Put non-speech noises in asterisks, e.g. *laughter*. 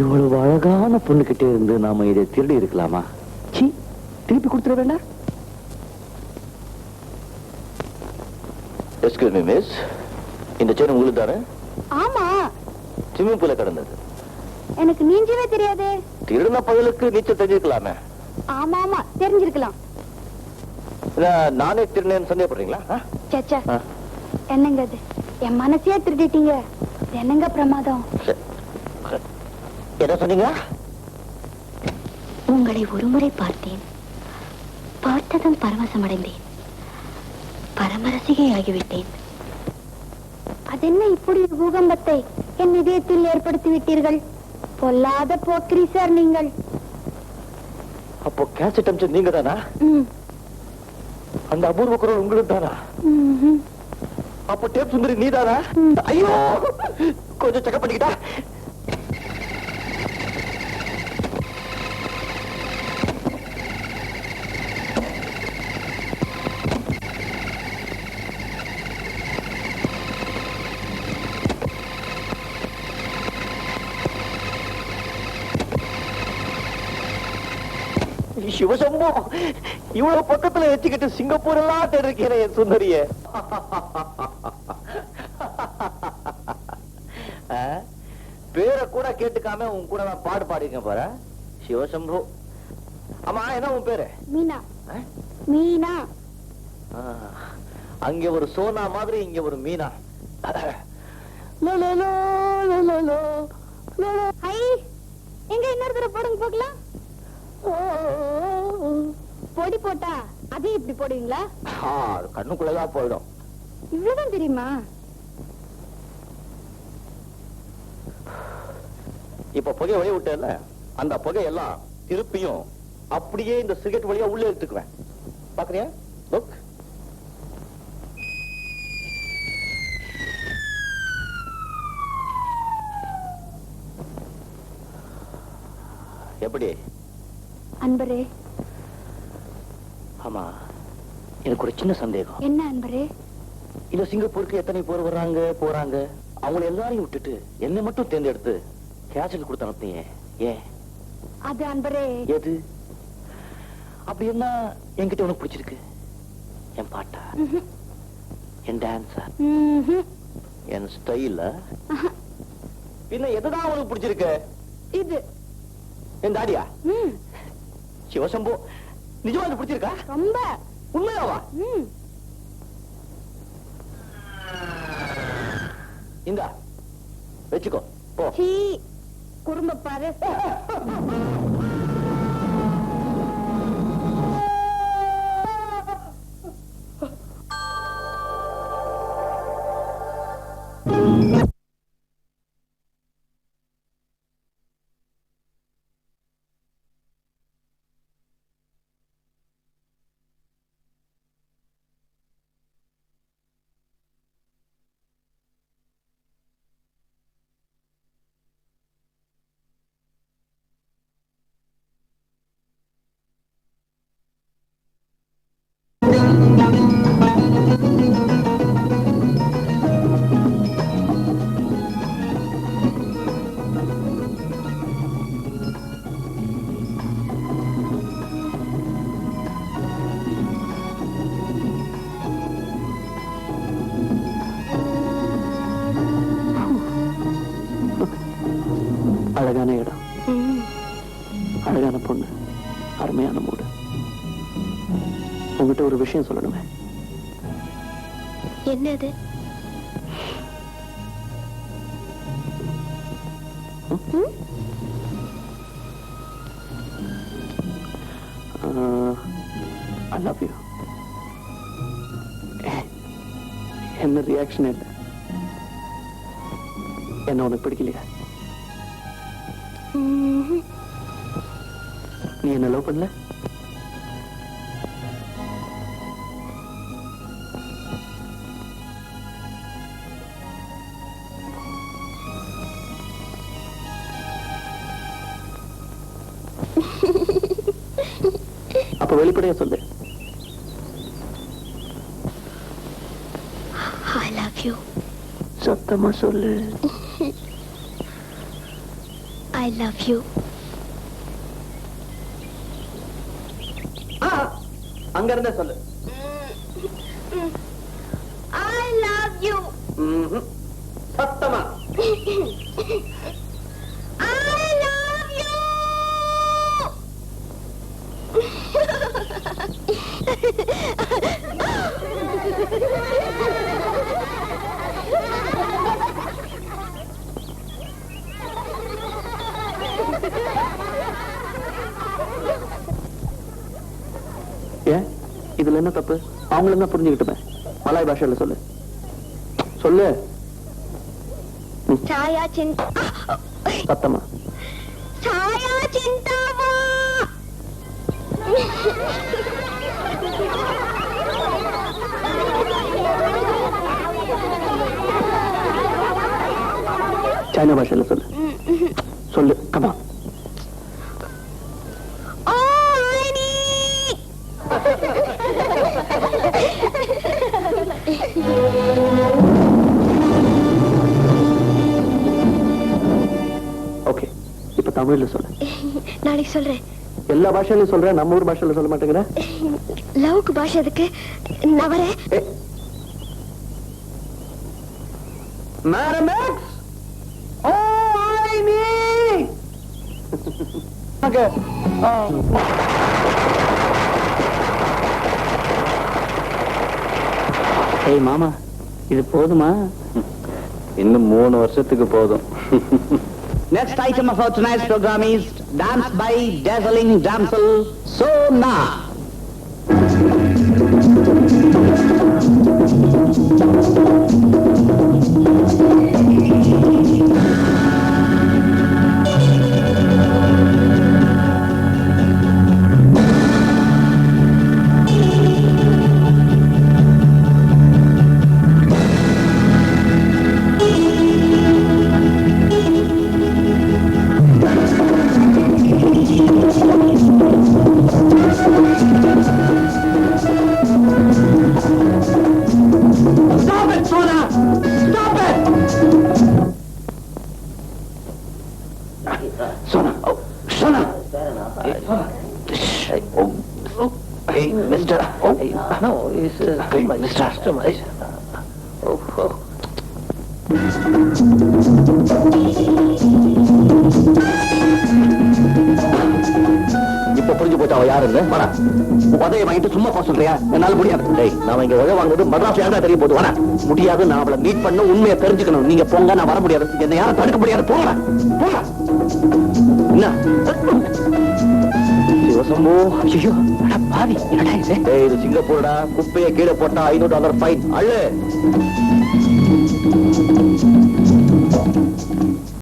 இவ்வளவு அழகான பொண்ணுகிட்டே இருந்து நாம இதை திருடி இருக்கலாமா? சீ திருப்பி கொடுத்துட வேண்டாம். எஸ்கியூஸ் மீ மிஸ் இந்த செயின் உங்களுக்கு தானே? ஆமா. ஸ்விம்மிங் பூல கிடந்தது. எனக்கு நீஞ்சவே தெரியாதே. திருடின பதிலுக்கு நீச்சல் தெரிஞ்சிருக்கலாமே. ஆமா ஆமா தெரிஞ்சிருக்கலாம். நானே திருடினேன்னு சந்தேகப்படுறீங்களா? சச்சா என்னங்க அது என் மனசையே திருடிட்டீங்க. என்னங்க பிரமாதம். என்ன சொன்னீங்க உங்களை ஒருமுறை பார்த்தேன். பார்த்ததும் பரவசமடைந்தேன். பரமரசிகை ஆகிவிட்டேன். அதென்ன இப்படி பூகம்பத்தை என் இதயத்தில் ஏற்படுத்தி விட்டீர்கள் பொல்லாத போக்கிரி சார் நீங்கள். அப்போ கேசட் அமிச்சது நீங்க தானா அந்த அபூர்வ குரல் உங்களுக்கு தானா. அப்போ டேப் சுந்தரி நீ தானா. ஐயோ! கொஞ்சம் செக் பண்ணிக்கிட்டா? சிவசம்போ. இவ்வளவு பக்கத்துல வச்சுக்கிட்டு சிங்கப்பூர் எல்லாம் தெரிவிக்கிறேன் என் சுந்தரிய? பேரை கூட கேட்டுக்காம உன் கூட நான் பாடு பாடிருக்கேன் பாரு சிவசம்பு. ஆமா என்ன உன் பேரு? மீனா? மீனா. அங்க ஒரு சோனா மாதிரி இங்க ஒரு மீனா. எங்க இன்னொரு தடவை போடுங்க போகலாம். பொடி போட்டா அதே இப்படி போடுவீங்களா? கண்ணுக்குள்ளதான் போயிடும். இவ்வளவுதான் தெரியுமா? இப்ப புகை வழி விட்டேன்ல அந்த புகையெல்லாம் திருப்பியும் அப்படியே இந்த சிகரெட் வழியா உள்ள எடுத்துக்குவேன் பாக்குறியா? லுக் எப்படி? அன்பரே ஆமா எனக்கு ஒரு சின்ன சந்தேகம். என்ன அன்பரே? இந்த சிங்கப்பூருக்கு எத்தனை பேர் வர்றாங்க போறாங்க? அவங்களை எல்லாரையும் விட்டுட்டு என்னை மட்டும் தேர்ந்தெடுத்து கேஷல் கொடுத்து அனுப்புனீங்க. ஏன்? அது அன்பரே. எது? அப்படி என்ன என்கிட்ட உனக்கு பிடிச்சிருக்கு? என் பாட்டா. என் டான்ஸா. என் ஸ்டைல. பின்ன எதுதான் உனக்கு பிடிச்சிருக்கு? இது. என் தாடியா. சிவசம்பு. நிஜமா இது பிடிச்சிருக்கா? ரொம்ப. உண்மையாவா. இந்தா வச்சுக்கோ குறும்ப பாரு. *laughs* ஒரு விஷயம் சொல்லணுமே. என்னது? ஐ லவ் யூ என்ன ரியாக்ஷன் இல்லை என்ன உனக்கு பிடிக்கலையா. நீ என்ன லவ் பண்ணல? வெளிப்படையா சொல்லு. I love you. சத்தமா சொல்லு. ஐ லவ் யூ அங்க இருந்தே சொல்லு. ஐ லவ் யூ சொல்றதுல என்ன தப்பு? அவங்களும் தான் புரிஞ்சுக்கிட்டுமே? மலாய் பாஷையில சொல்லு. சொல்லு. சாயா சத்தமா. சாயா பாஷையில சொல்லு. சொல்லு. கமா தமிழ்ல சொல்லு. *laughs* நாளைக்கு சொல்றேன். எல்லா பாஷையிலும் சொல்றேன். நம்ம ஊர் பாஷையில சொல்ல மாட்டேங்கிற? *laughs* லவ்க்கு பாஷை எதுக்கு? நான் வரேன். மேடம் எக்ஸ் ஓ ஐ மீ ஓகே ஏய் மாமா இது போதுமா? *laughs* இன்னும் மூணு வருஷத்துக்கு போதும். Next item of our tonight's program is Dance by Dazzling Damsel Sona. Stop hey, Mister. Oh, oh. இப்ப புரிஞ்சு போச்சு அவ யாருன்னு? வாடா. உதய வாங்கிட்டு சும்மா போக சொல்றியா? என்னால முடியாது. டேய் நாம இங்க உதய வாங்குறது மദ്രാஸ் யாரா தெரிய போது வாடா. முடியாது நான் அவளை மீட் பண்ண உண்மையை தெரிஞ்சுக்கணும். நீங்க போங்க நான் வர முடியாது. என்ன யாரும் தடுக்க முடியாது. போங்க பாவி என்னடா இது? டேய் இது சிங்கப்பூர்டா. குப்பையை கீழே போட்டா ஐநூறு டாலர் ஃபைன். அள்ளு.